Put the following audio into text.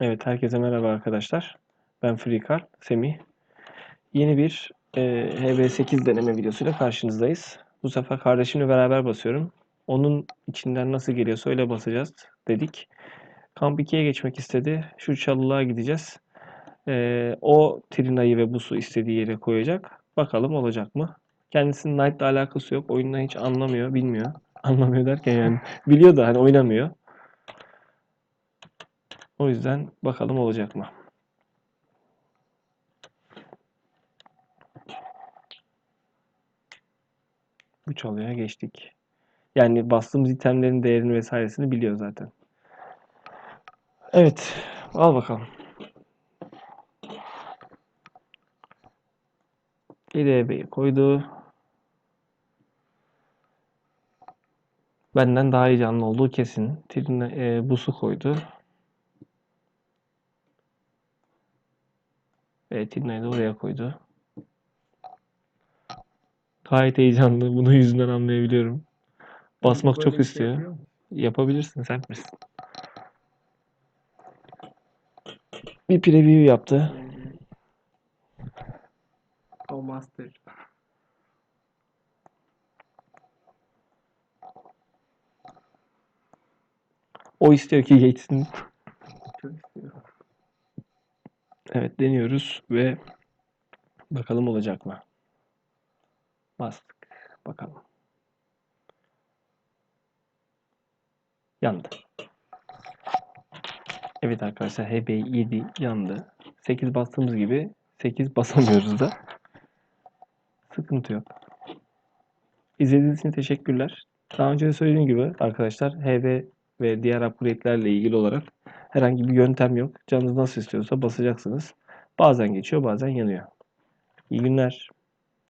Evet, herkese merhaba arkadaşlar. Ben Frikar, Semih. Yeni bir e, HB8 deneme videosuyla karşınızdayız. Bu sefer kardeşimle beraber basıyorum. Onun içinden nasıl geliyorsa öyle basacağız dedik. Kamp 2'ye geçmek istedi. Şu çalılığa gideceğiz. E, o Trina'yı ve Bus'u istediği yere koyacak. Bakalım olacak mı? Kendisinin Knight'la alakası yok. Oyundan hiç anlamıyor, bilmiyor. Anlamıyor derken yani biliyor da hani oynamıyor. O yüzden bakalım olacak mı? Bu çalıya geçtik. Yani bastığımız itemlerin değerini vesairesini biliyor zaten. Evet. Al bakalım. İLB'yi koydu. Benden daha iyi canlı olduğu kesin. Trine, e, busu koydu. Evet, Tina'yı da oraya koydu. Gayet heyecanlı. Bunu yüzünden anlayabiliyorum. Basmak çok şey istiyor. mu? Yapabilirsin sen misin? Bir preview yaptı. O master. O istiyor ki geçsin. Çok istiyorum. Evet deniyoruz ve bakalım olacak mı? Bastık. Bakalım. Yandı. Evet arkadaşlar HB7 yandı. 8 bastığımız gibi 8 basamıyoruz da. Sıkıntı yok. İzlediğiniz için teşekkürler. Daha önce de söylediğim gibi arkadaşlar HB ve diğer upgrade'lerle ilgili olarak herhangi bir yöntem yok. Canınız nasıl istiyorsa basacaksınız. Bazen geçiyor bazen yanıyor. İyi günler.